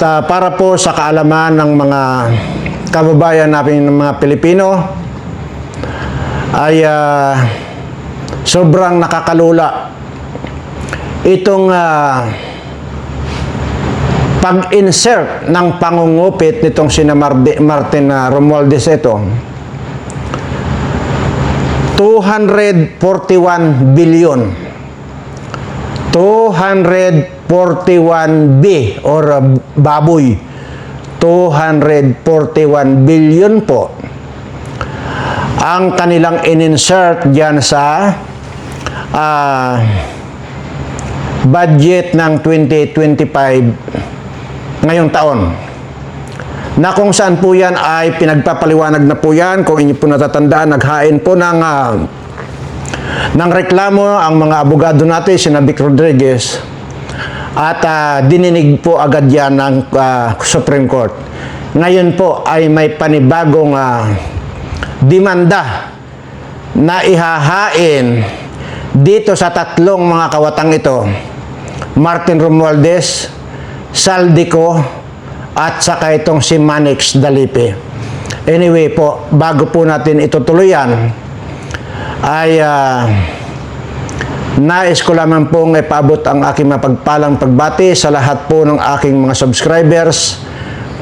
At ah, para po sa kaalaman ng mga kababayan natin ng mga Pilipino ay ah, sobrang nakakalula itong ah, pag-insert ng pangungupit nitong sina Martin uh, Romualdez ito. 241 billion. 241 B or uh, baboy. 241 billion po. Ang kanilang in-insert diyan sa ah, budget ng 2025 ngayong taon. Na kung saan po yan ay pinagpapaliwanag na po yan. Kung inyo po natatandaan naghain po ng ah, ng reklamo ang mga abogado natin si Vic Rodriguez at ah, dininig po agad yan ng ah, Supreme Court. Ngayon po ay may panibagong ah, demanda na ihahain dito sa tatlong mga kawatang ito. Martin Romualdez Saldico at saka itong si Manix Dalipe. Anyway po bago po natin itutuloyan ay ah, nais ko lamang pong ipaabot ang aking mapagpalang pagbati sa lahat po ng aking mga subscribers,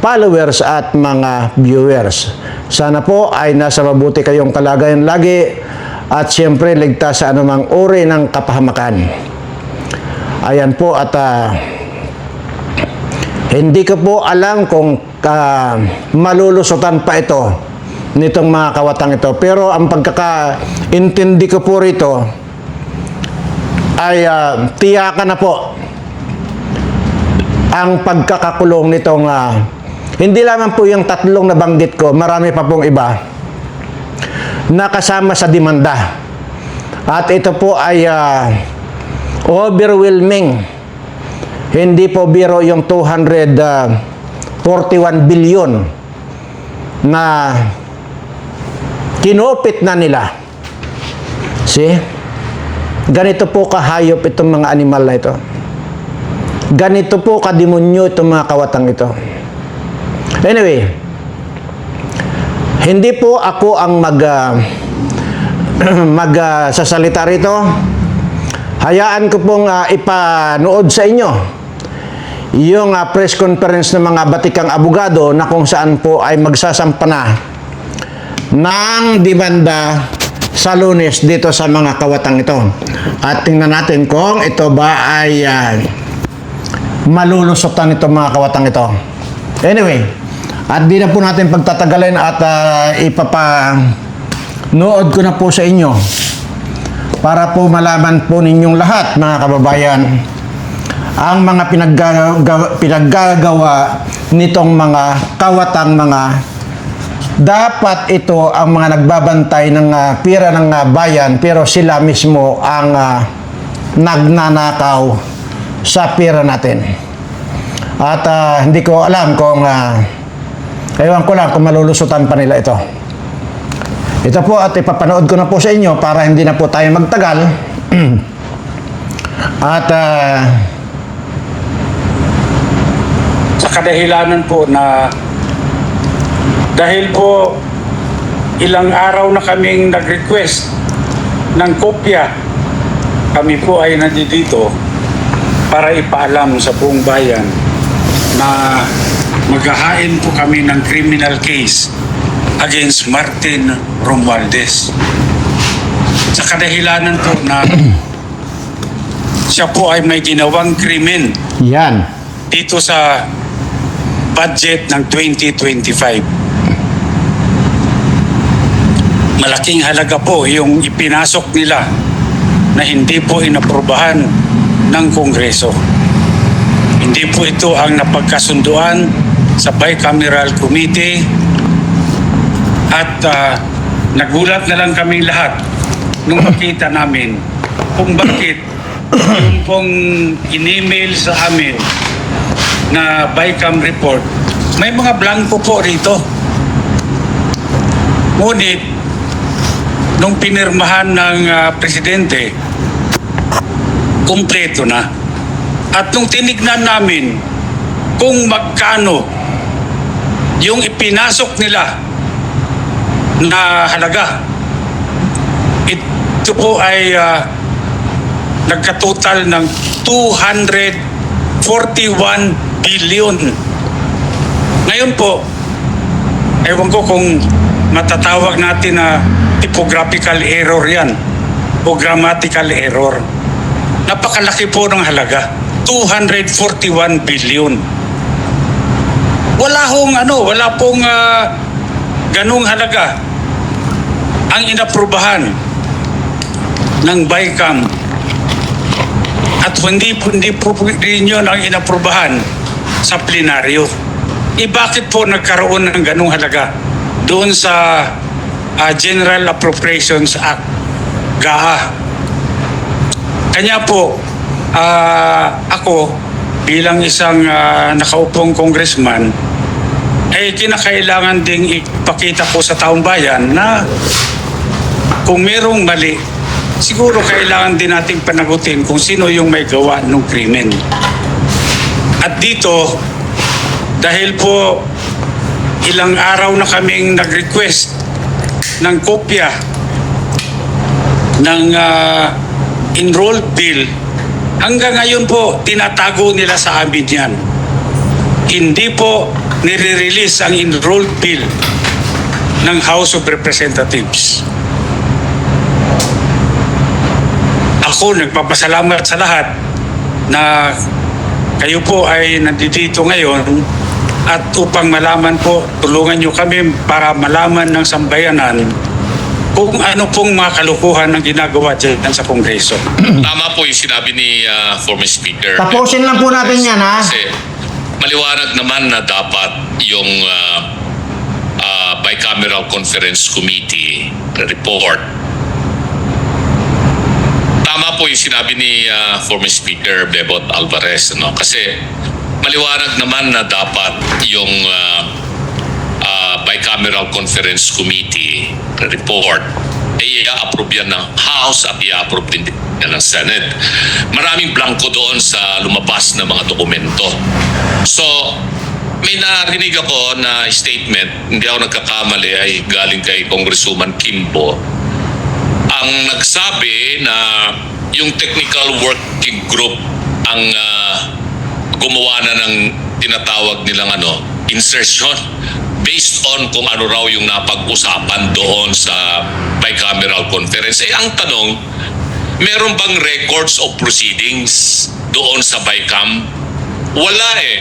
followers at mga viewers. Sana po ay nasa mabuti kayong kalagayan lagi at siyempre ligtas sa anumang uri ng kapahamakan. Ayan po at ah, hindi ko po alam kung ah, malulusutan pa ito nitong mga kawatang ito. Pero ang pagkakaintindi ko po rito ay ah, tiyakan na po ang pagkakakulong nitong ah, hindi lamang po yung tatlong nabanggit ko, marami pa pong iba na kasama sa demanda. At ito po ay ah, overwhelming. Hindi po biro yung 241 billion na kinupit na nila. See? Ganito po kahayop itong mga animal na ito. Ganito po kademonyo itong mga kawatang ito. Anyway, hindi po ako ang mag ah, mag ah, sasalita rito. Hayaan ko pong ah, ipanood sa inyo yung ah, press conference ng mga batikang abogado na kung saan po ay magsasampa na ng demanda sa lunes dito sa mga kawatang ito. At tingnan natin kung ito ba ay ah, malulusutan itong mga kawatang ito. Anyway, at di na po natin pagtatagalin at uh, ipapanood ko na po sa inyo para po malaman po ninyong lahat mga kababayan ang mga pinaggagawa, pinaggagawa nitong mga kawatang mga dapat ito ang mga nagbabantay ng uh, pira ng uh, bayan pero sila mismo ang uh, nagnanakaw sa pira natin. At ah, hindi ko alam kung uh, ewan ko lang kung malulusutan pa nila ito. Ito po at ipapanood ko na po sa inyo para hindi na po tayo magtagal. at ah, sa kadahilanan po na dahil po ilang araw na kaming nag-request ng kopya kami po ay nandito para ipaalam sa buong bayan na maghahain po kami ng criminal case against Martin Romualdez. Sa kadahilanan po na siya po ay may ginawang krimen yan. dito sa budget ng 2025. Malaking halaga po yung ipinasok nila na hindi po inaprubahan ng Kongreso. Hindi po ito ang napagkasunduan sa Bicameral Committee at ah, nagulat na lang kaming lahat nung makita namin kung bakit yung pong in-email sa amin na BICAM report, may mga blanco po rito. Ngunit, nung pinirmahan ng ah, presidente, kumpleto na. At nung tinignan namin kung magkano yung ipinasok nila na halaga. Ito po ay ah, nagkatotal ng 241 billion. Ngayon po, ewan ko kung matatawag natin na typographical error yan o grammatical error. Napakalaki po ng halaga. 241 billion. Wala hong ano, wala pong ah, ganung halaga ang inaprubahan ng BICAM at hindi hindi po rin yun ang inaprubahan sa plenaryo. E bakit po nagkaroon ng ganung halaga doon sa ah, General Appropriations Act, GAA? Kanya po, ah, ako bilang isang ah, nakaupong congressman, ay kinakailangan ding ipakita po sa taong bayan na kung merong mali, siguro kailangan din nating panagutin kung sino yung may gawa ng krimen. At dito, dahil po ilang araw na kaming nag-request ng kopya ng ah, enrolled bill, hanggang ngayon po tinatago nila sa amin yan. Hindi po nire-release ang enrolled bill ng House of Representatives. Ako nagpapasalamat sa lahat na kayo po ay nandito ngayon at upang malaman po, tulungan nyo kami para malaman ng sambayanan kung ano pong mga kalukuhan ang ginagawa dyan sa Kongreso. Tama po yung sinabi ni ah, former speaker. Tapusin lang po natin yan, ha? Kasi maliwanag naman na dapat yung ah, ah, bicameral conference committee report. Tama po yung sinabi ni ah, former speaker Bebot Alvarez no kasi maliwanag naman na dapat yung ah, ah, bicameral conference committee report ay i-approve yan ng House at i-approve din yan ng Senate. Maraming blanco doon sa lumabas na mga dokumento. So, may narinig ako na statement, hindi ako nagkakamali, ay galing kay Congresswoman Kimbo. Ang nagsabi na yung technical working group ang ah, gumawa na ng tinatawag nilang ano, insertion based on kung ano raw yung napag-usapan doon sa bicameral conference. Eh, ang tanong, meron bang records of proceedings doon sa BICAM? Wala eh.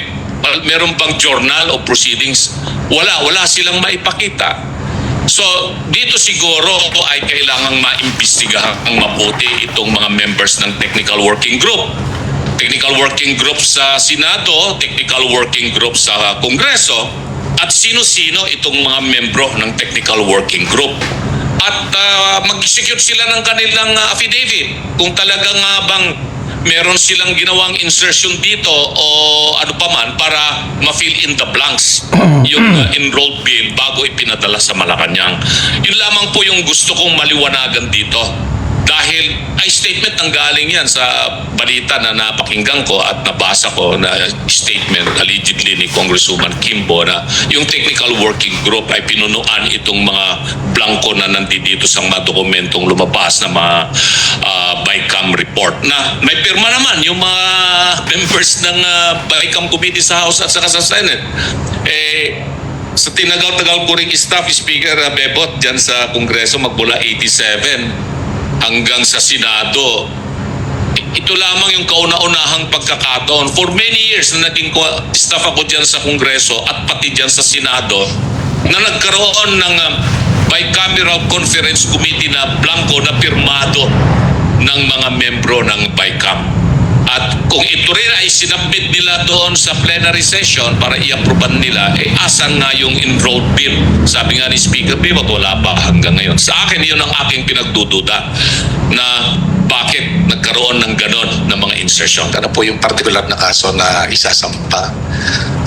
Meron bang journal of proceedings? Wala. Wala silang maipakita. So, dito siguro ay kailangang maimbestigahan ang mabuti itong mga members ng technical working group. Technical working group sa Senado, technical working group sa Kongreso, at sino-sino itong mga membro ng technical working group. At ah, mag-execute sila ng kanilang ah, affidavit kung talaga nga bang meron silang ginawang insertion dito o ano pa man para ma-fill in the blanks yung uh, enrolled bill bago ipinadala sa Malacanang. Yun lamang po yung gusto kong maliwanagan dito. Dahil ay statement ang galing yan sa balita na napakinggan ko at nabasa ko na statement allegedly ni Congresswoman Kimbo na yung technical working group ay pinunuan itong mga blanco na nandito sa mga dokumentong lumabas na mga ah, BICAM report na may pirma naman yung mga members ng ah, BICAM committee sa House at saka sa Senate. Eh, sa tinagal-tagal ko ring staff, Speaker uh, Bebot, dyan sa Kongreso, magmula 87 hanggang sa Senado. Ito lamang yung kauna-unahang pagkakataon. For many years na naging staff ako dyan sa Kongreso at pati dyan sa Senado, na nagkaroon ng uh, bicameral conference committee na blanco na pirmado ng mga membro ng BICAM. At kung ito rin ay sinabit nila doon sa plenary session para i-approvean nila, eh asan nga yung enrolled bill? Sabi nga ni Speaker Bibot, wala pa hanggang ngayon. Sa akin, yun ang aking pinagdududa na bakit nagkaroon ng ganon na mga insertion. ano po yung particular na kaso na isasampa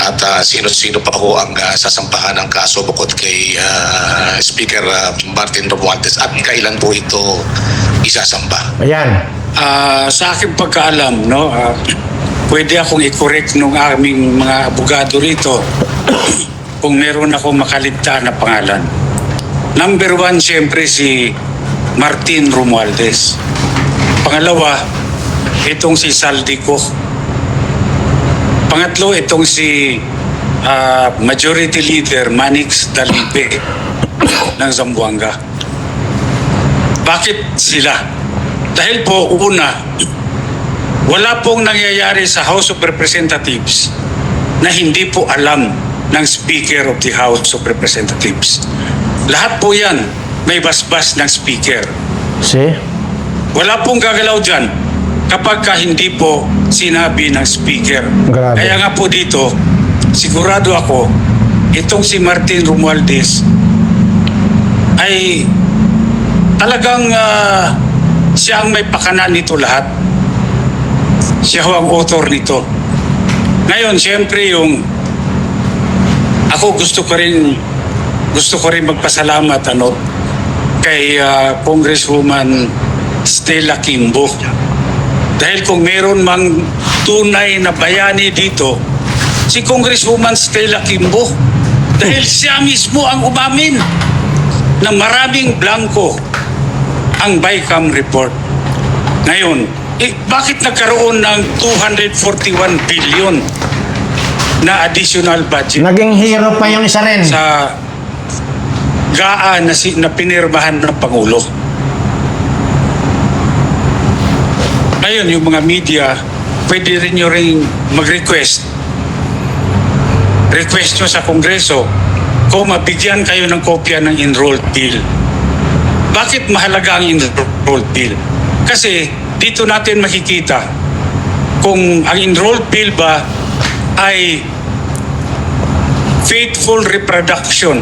at ah, sino-sino pa po ang ah, sasampahan ng kaso bukod kay ah, Speaker ah, Martin Romualdez at kailan po ito isasampa? Ayan. Ah, sa aking pagkaalam, no, ah, pwede akong i-correct ng aming mga abogado rito kung meron akong makaligtaan na pangalan. Number one, siyempre si Martin Romualdez. Pangalawa, itong si Saldico. Pangatlo, itong si ah, Majority Leader Manix Dalipe ng Zamboanga. Bakit sila? Dahil po, una, wala pong nangyayari sa House of Representatives na hindi po alam ng Speaker of the House of Representatives. Lahat po yan may basbas ng Speaker. See? Wala pong gagalaw dyan kapag ka hindi po sinabi ng speaker. Grabe. Kaya nga po dito, sigurado ako, itong si Martin Romualdez ay talagang ah, siya ang may pakanan nito lahat. Siya ho ang author nito. Ngayon, siyempre yung ako gusto ko rin gusto ko rin magpasalamat ano kay ah, Congresswoman Stella Kimbo. Dahil kung meron mang tunay na bayani dito, si Congresswoman Stella Kimbo. Dahil siya mismo ang umamin na maraming blanco ang BICAM report. Ngayon, eh, bakit nagkaroon ng 241 billion na additional budget? Naging hero pa yung isa rin. sa GAA na, si, na pinirmahan ng Pangulo. Ngayon, yung mga media, pwede rin nyo rin mag-request. Request nyo sa Kongreso kung mabigyan kayo ng kopya ng enrolled bill. Bakit mahalaga ang enrolled bill? Kasi dito natin makikita kung ang enrolled bill ba ay faithful reproduction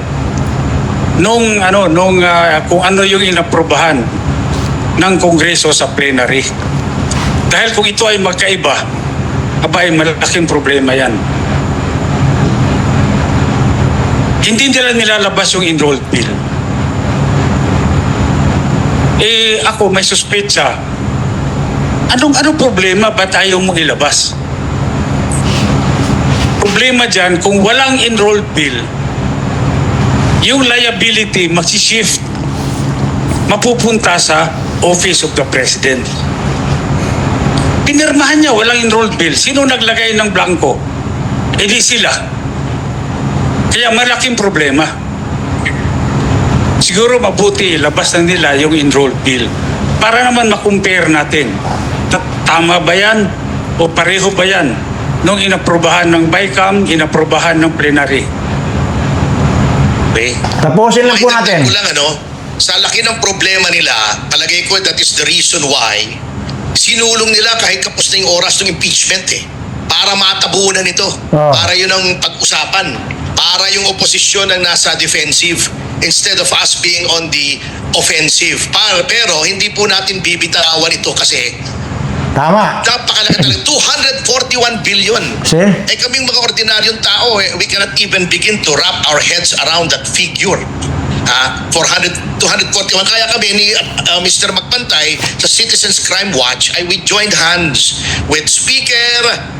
nung ano nung ah, kung ano yung inaprobahan ng Kongreso sa plenary. Dahil kung ito ay magkaiba, aba ay malaking problema yan. Hindi nila nilalabas yung enrolled bill. Eh ako may suspecha. Anong anong problema ba't ayaw mo ilabas? Problema dyan, kung walang enrolled bill, yung liability magsishift mapupunta sa Office of the President. Pinirmahan niya, walang enrolled bill. Sino naglagay ng blanco? E di sila. Kaya malaking problema. Siguro mabuti labas na nila yung enrolled bill para naman makumpare natin. Ta- Tama ba yan? O pareho ba yan? Nung inaprobahan ng BICAM, inaprobahan ng plenary. Okay? Tapusin lang po natin. Ko lang ano, sa laki ng problema nila, palagay ko that is the reason why sinulong nila kahit kapos na yung oras ng impeachment eh. Para matabunan ito. Ah. Para yun ang pag-usapan. Para yung oposisyon ang nasa defensive instead of us being on the offensive. Para, pero hindi po natin bibitawan ito kasi Tama. napakalaki talaga. 241 billion. See? Eh kaming mga ordinaryong tao, eh, we cannot even begin to wrap our heads around that figure. Ah, 400, 241. Kaya kami ni uh, Mr. Magpantay sa Citizens Crime Watch ay we joined hands with Speaker,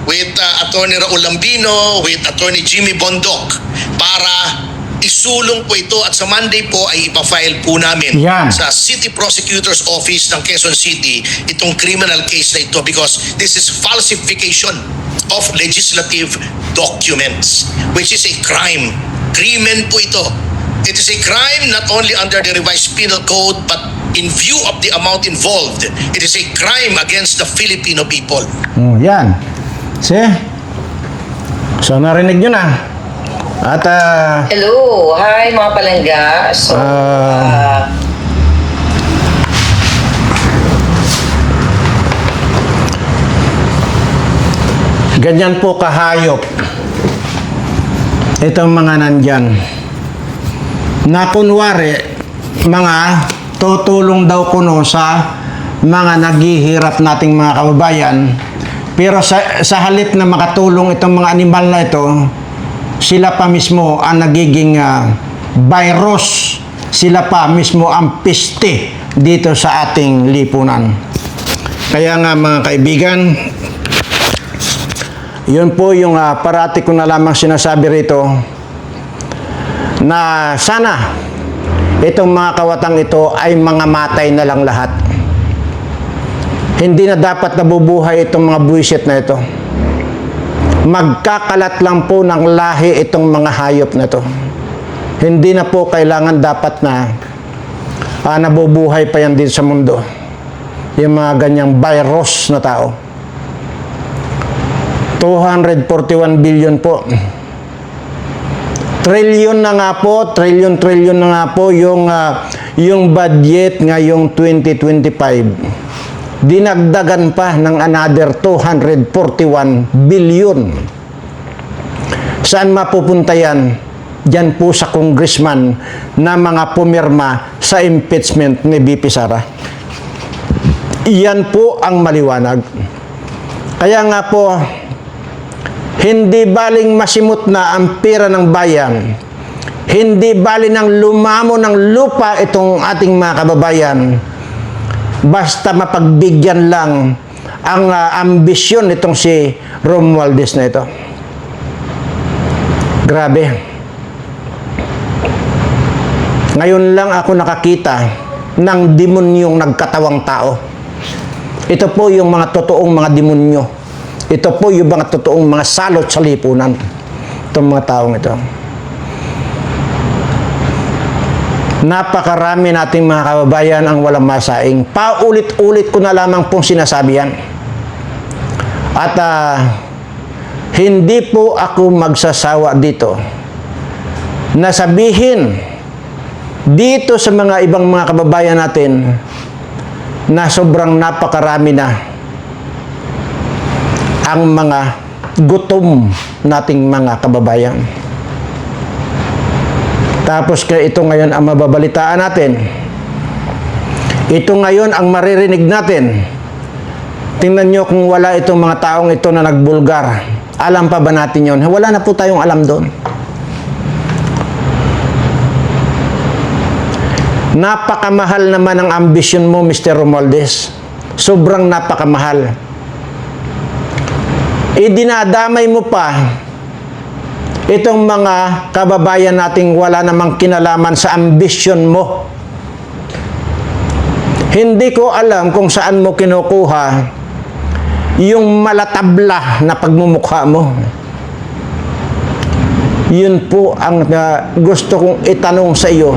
with uh, Attorney Raul Lambino, with Attorney Jimmy Bondok para isulong po ito at sa Monday po ay ipafile po namin Yan. sa City Prosecutor's Office ng Quezon City itong criminal case na ito because this is falsification of legislative documents which is a crime. Krimen po ito. It is a crime not only under the revised penal code but in view of the amount involved. It is a crime against the Filipino people. Oh, yan. See? So, narinig nyo na. At, ah, Hello, hi mga palangga. So, Ah. ah, ganyan po kahayop. Itong mga nandyan. Na kunwari, mga tutulong daw kuno sa mga naghihirap nating mga kababayan. Pero sa, sa halip na makatulong itong mga animal na ito, sila pa mismo ang nagiging ah, virus. Sila pa mismo ang piste dito sa ating lipunan. Kaya nga mga kaibigan, Yun po yung ah, parati ko na lamang sinasabi rito na sana itong mga kawatang ito ay mga matay na lang lahat. Hindi na dapat nabubuhay itong mga buwisit na ito. Magkakalat lang po ng lahi itong mga hayop na ito. Hindi na po kailangan dapat na ah, nabubuhay pa yan din sa mundo. Yung mga ganyang virus na tao. 241 billion po. Trillion na nga po, trillion na nga po yung ah, yung budget ngayong 2025. Dinagdagan pa ng another 241 billion. Saan mapupunta yan? Diyan po sa congressman na mga pumirma sa impeachment ni BP Sara. Iyan po ang maliwanag. Kaya nga po, hindi baling masimot na ang pera ng bayan. Hindi bali ng lumamo ng lupa itong ating mga kababayan. Basta mapagbigyan lang ang ah, ambisyon nitong si Romualdez na ito. Grabe. Ngayon lang ako nakakita ng demonyong nagkatawang tao. Ito po yung mga totoong mga demonyo. Ito po yung mga totoong mga salot sa lipunan. Itong mga taong ito. Napakarami nating mga kababayan ang walang masaing. Paulit-ulit ko na lamang pong sinasabi yan. At ah, hindi po ako magsasawa dito na sabihin dito sa mga ibang mga kababayan natin na sobrang napakarami na ang mga gutom nating mga kababayan. Tapos kaya ito ngayon ang mababalitaan natin. Ito ngayon ang maririnig natin. Tingnan nyo kung wala itong mga taong ito na nagbulgar. Alam pa ba natin yon? Wala na po tayong alam doon. Napakamahal naman ang ambisyon mo, Mr. Romualdez. Sobrang napakamahal. Idinadamay mo pa itong mga kababayan nating wala namang kinalaman sa ambisyon mo. Hindi ko alam kung saan mo kinukuha yung malatabla na pagmumukha mo. Yun po ang uh, gusto kong itanong sa iyo.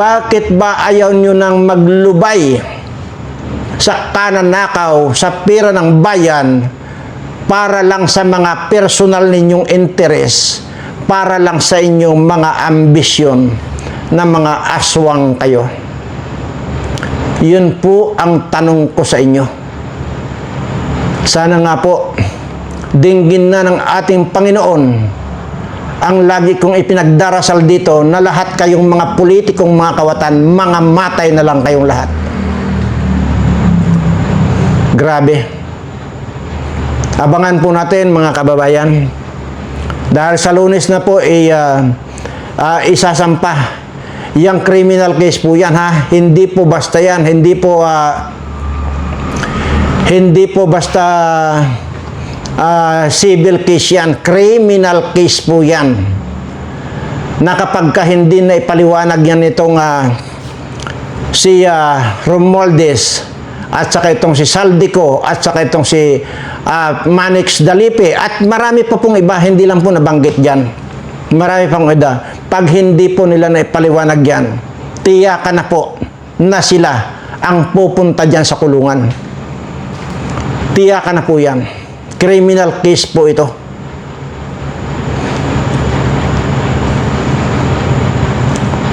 Bakit ba ayaw nyo nang maglubay sa kananakaw, sa pera ng bayan, para lang sa mga personal ninyong interes, para lang sa inyong mga ambisyon na mga aswang kayo? Yun po ang tanong ko sa inyo. Sana nga po, dinggin na ng ating Panginoon ang lagi kong ipinagdarasal dito na lahat kayong mga politikong mga kawatan, mga matay na lang kayong lahat. Grabe. Abangan po natin mga kababayan. Dahil sa lunes na po, ay ah, ah, isasampa. Yang criminal case po yan ha. Hindi po basta yan. Hindi po ah, hindi po basta ah, civil case yan. Criminal case po yan. Na kapag ka hindi na ipaliwanag yan itong ah, si ah, Romualdez at saka itong si Saldico at saka itong si ah, Manix Dalipe at marami pa pong iba, hindi lang po nabanggit dyan. Marami pang iba. Pag hindi po nila na ipaliwanag yan, tiyakan na po na sila ang pupunta dyan sa kulungan. Tiyakan na po yan. Criminal case po ito.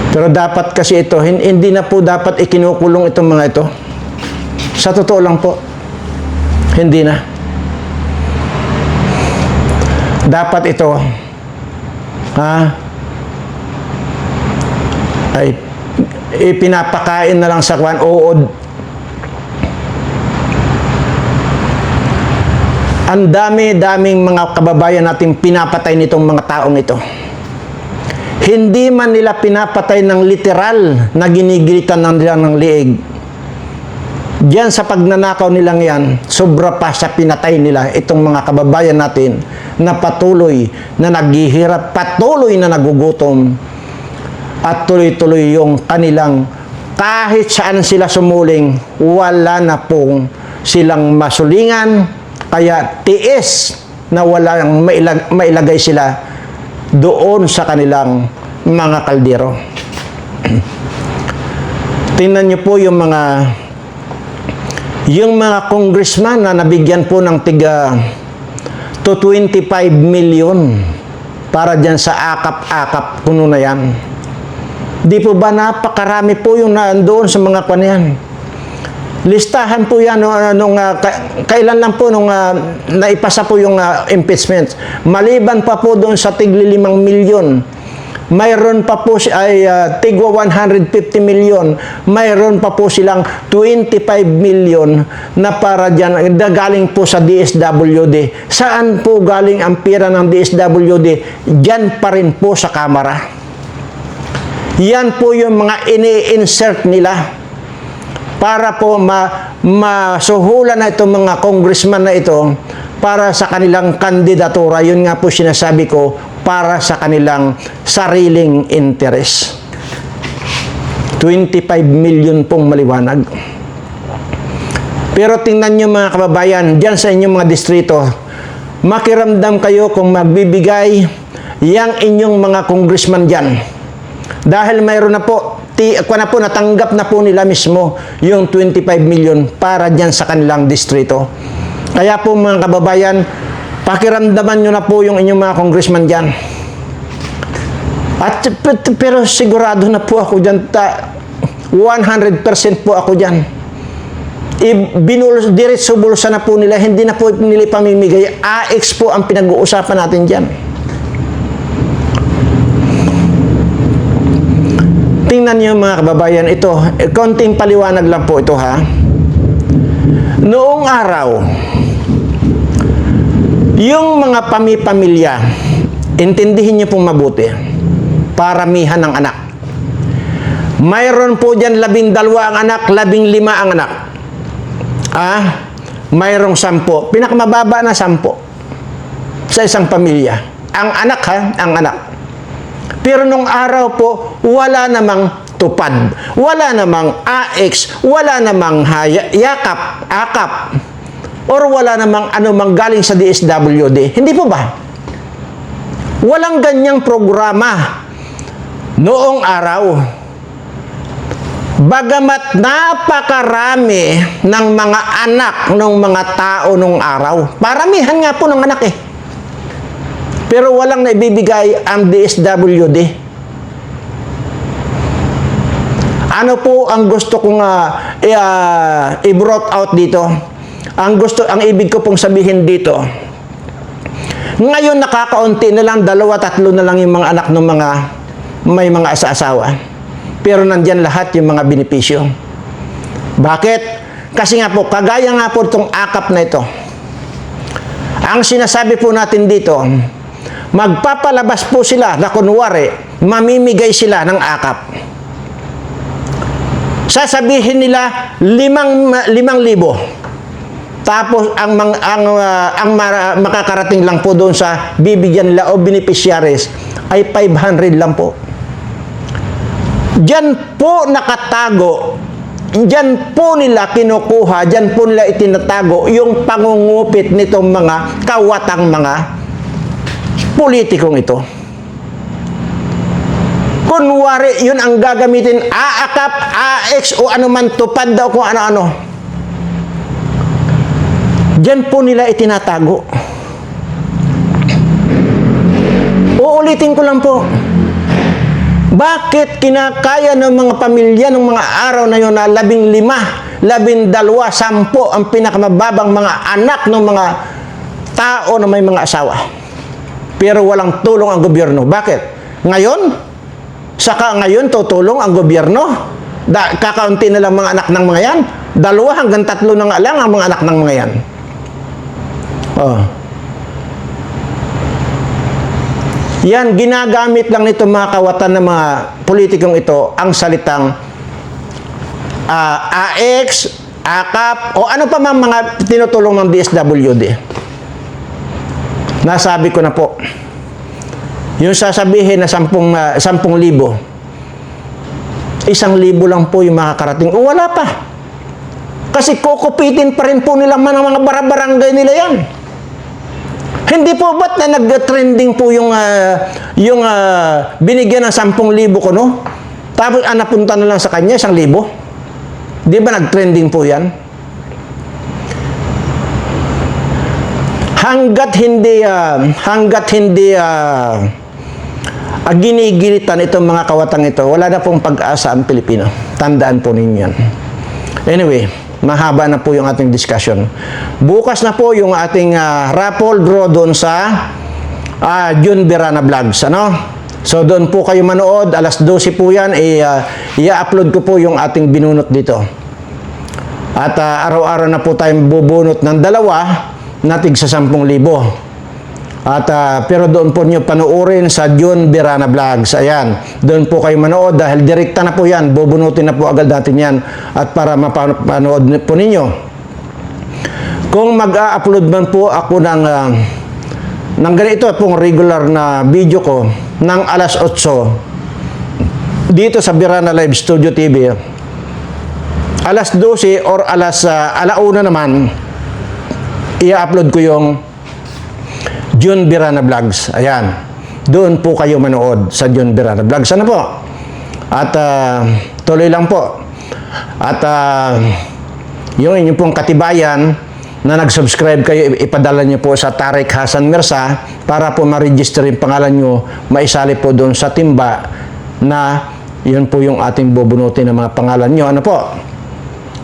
Pero dapat kasi ito, hin- hindi na po dapat ikinukulong itong mga ito. Sa totoo lang po, hindi na. Dapat ito, ha, ay ipinapakain na lang sa kwan, uod. Ang dami-daming mga kababayan natin pinapatay nitong mga taong ito. Hindi man nila pinapatay ng literal na ginigilitan ng nila ng liig. Diyan sa pagnanakaw nilang yan, sobra pa sa pinatay nila itong mga kababayan natin na patuloy na naghihirap, patuloy na nagugutom at tuloy-tuloy yung kanilang kahit saan sila sumuling, wala na pong silang masulingan, kaya tiis na walang mailag- mailagay sila doon sa kanilang mga kaldero. Tingnan niyo po yung mga yung mga congressman na nabigyan po ng tiga to 25 million para dyan sa akap-akap kuno na yan. Di po ba napakarami po yung nandoon sa mga kwan yan? Listahan po yan nung, nung ah, ka- kailan lang po nung ah, naipasa po yung ah, impeachment. Maliban pa po doon sa tigli limang milyon. Mayroon pa po ay ah, tigwa 150 milyon. Mayroon pa po silang 25 milyon na para diyan na galing po sa DSWD. Saan po galing ang pera ng DSWD? Diyan pa rin po sa kamera. Yan po yung mga ini-insert nila para po ma masuhulan na itong mga congressman na ito para sa kanilang kandidatura. Yun nga po sinasabi ko, para sa kanilang sariling interes. 25 million pong maliwanag. Pero tingnan nyo mga kababayan, dyan sa inyong mga distrito, makiramdam kayo kung magbibigay yang inyong mga congressman dyan. Dahil mayroon na po, ti, na po, natanggap na po nila mismo yung 25 million para dyan sa kanilang distrito. Kaya po mga kababayan, pakiramdaman nyo na po yung inyong mga congressman dyan. At pero sigurado na po ako dyan, ta, 100% po ako dyan. Ibinul, diretso bulsa na po nila, hindi na po nila pamimigay. AX po ang pinag-uusapan natin dyan. Tingnan niyo mga kababayan, ito, eh, konting paliwanag lang po ito ha. Noong araw, yung mga pami-pamilya, intindihin niyo pong mabuti, paramihan ng anak. Mayroon po dyan labing dalawa ang anak, labing lima ang anak. Ah, mayroong sampo. Pinakamababa na sampo sa isang pamilya. Ang anak ha, ang anak. Pero nung araw po, wala namang tupad. Wala namang AX, wala namang haya, yakap, akap, or wala namang ano mang galing sa DSWD. Hindi po ba? Walang ganyang programa noong araw. Bagamat napakarami ng mga anak ng mga tao nung araw. Paramihan nga po ng anak eh. Pero walang naibibigay ang DSWD. Ano po ang gusto kong uh, i-brought out dito? Ang gusto, ang ibig ko pong sabihin dito, ngayon nakakaunti na lang, dalawa, tatlo na lang yung mga anak ng mga may mga asa-asawa. Pero nandyan lahat yung mga benepisyo. Bakit? Kasi nga po, kagaya nga po itong akap na ito. Ang sinasabi po natin dito, magpapalabas po sila na kunwari, mamimigay sila ng akap. Sasabihin nila limang, limang libo. Tapos ang mang, ang ah, ang mara- makakarating lang po doon sa bibigyan nila o beneficiaries ay 500 lang po. Diyan po nakatago. Diyan po nila kinukuha, diyan po nila itinatago yung pangungupit nitong mga kawatang mga politikong ito. Kunwari, yun ang gagamitin, aakap, AX, o ano man tupad daw kung ano-ano. Diyan po nila itinatago. Uulitin ko lang po. Bakit kinakaya ng mga pamilya ng mga araw na yun na labing lima, labing dalawa, sampo ang pinakamababang mga anak ng mga tao na may mga asawa? Pero walang tulong ang gobyerno. Bakit? Ngayon, saka ngayon tutulong ang gobyerno? Da, kakaunti na lang mga anak ng mga yan. Dalawa hanggang tatlo na nga lang ang mga anak ng mga yan. Oh. Yan, ginagamit lang nito mga kawatan ng mga politikong ito ang salitang ah, AX, AKAP, o ano pa mang mga tinutulong ng DSWD. Nasabi ko na po, yung sasabihin na 10 uh, 10,000, isang libo lang po yung makakarating. O wala pa. Kasi kukupitin pa rin po nila man ang mga barabarangay nila yan. Hindi po ba't na nag-trending po yung ah, yung ah, binigyan ng 10,000 ko no? Tapos ah, napunta na lang sa kanya 1,000. Di ba nag-trending po yan? Hanggat hindi ah, hanggat hindi ah, ginigilitan itong mga kawatang ito, wala na pong pag-asa ang Pilipino. Tandaan po ninyo yan. Anyway, mahaba na po yung ating discussion. Bukas na po yung ating ah, raffle draw doon sa ah, June Birana Vlogs. Ano? So doon po kayo manood, alas 12 po yan, i, ah, i-upload ko po yung ating binunot dito. At ah, araw-araw na po tayong bubunot ng dalawa na tig sa 10,000. At ah, pero doon po niyo panoorin sa June Birana Vlogs. Ayan, doon po kayo manood dahil direkta na po yan. Bubunutin na po agad natin yan. At para mapanood po ninyo. Kung mag-a-upload man po ako ng, ah, ng ganito pong regular na video ko ng alas 8 dito sa Birana Live Studio TV alas 12 or alas uh, alauna naman i-upload ko yung June Birana Vlogs. Ayan. Doon po kayo manood sa June Birana Vlogs. Ano po? At ah, tuloy lang po. At ah, yung inyong pong katibayan na nag-subscribe kayo, ipadala niyo po sa Tarek Hasan Mirsa para po ma-register yung pangalan niyo, maisali po doon sa timba na yun po yung ating bubunutin ng mga pangalan niyo. Ano po?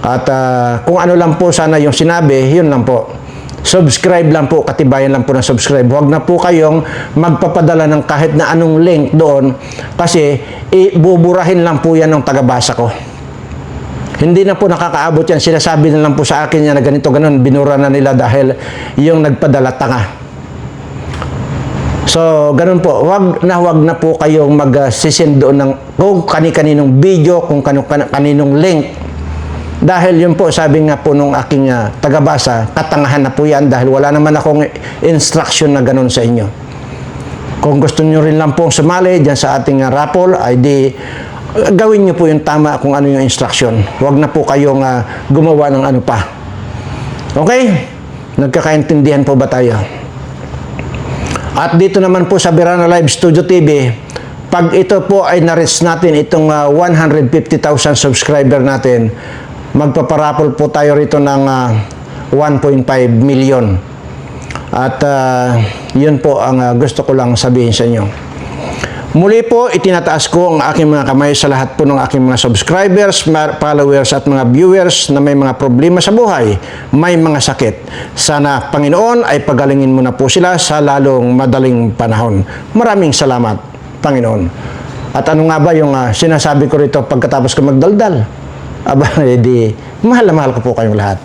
At ah, kung ano lang po sana yung sinabi, yun lang po. Subscribe lang po, katibayan lang po ng subscribe. Huwag na po kayong magpapadala ng kahit na anong link doon kasi ibuburahin lang po yan ng tagabasa ko. Hindi na po nakakaabot yan. Sinasabi na lang po sa akin yan na ganito, ganun. Binura na nila dahil yung nagpadala tanga. So, ganun po. Wag na wag na po kayong mag-sisend doon ng kung kani-kaninong video, kung kanu- kan- kaninong link. Dahil yun po, sabi nga po nung aking ah, tagabasa, katangahan na po yan dahil wala naman akong instruction na ganun sa inyo. Kung gusto nyo rin lang pong sumali dyan sa ating ah, raffle, ay di ah, gawin nyo po yung tama kung ano yung instruction. Huwag na po kayong ah, gumawa ng ano pa. Okay? Nagkakaintindihan po ba tayo? At dito naman po sa Birana Live Studio TV, pag ito po ay na-reach natin itong ah, 150,000 subscriber natin, magpaparapol po tayo rito ng ah, 1.5 million. At ah, yun po ang ah, gusto ko lang sabihin sa inyo. Muli po, itinataas ko ang aking mga kamay sa lahat po ng aking mga subscribers, followers at mga viewers na may mga problema sa buhay, may mga sakit. Sana, Panginoon, ay pagalingin mo na po sila sa lalong madaling panahon. Maraming salamat, Panginoon. At ano nga ba yung ah, sinasabi ko rito pagkatapos ko magdaldal? Aba, edi, mahal na mahal ko po kayong lahat.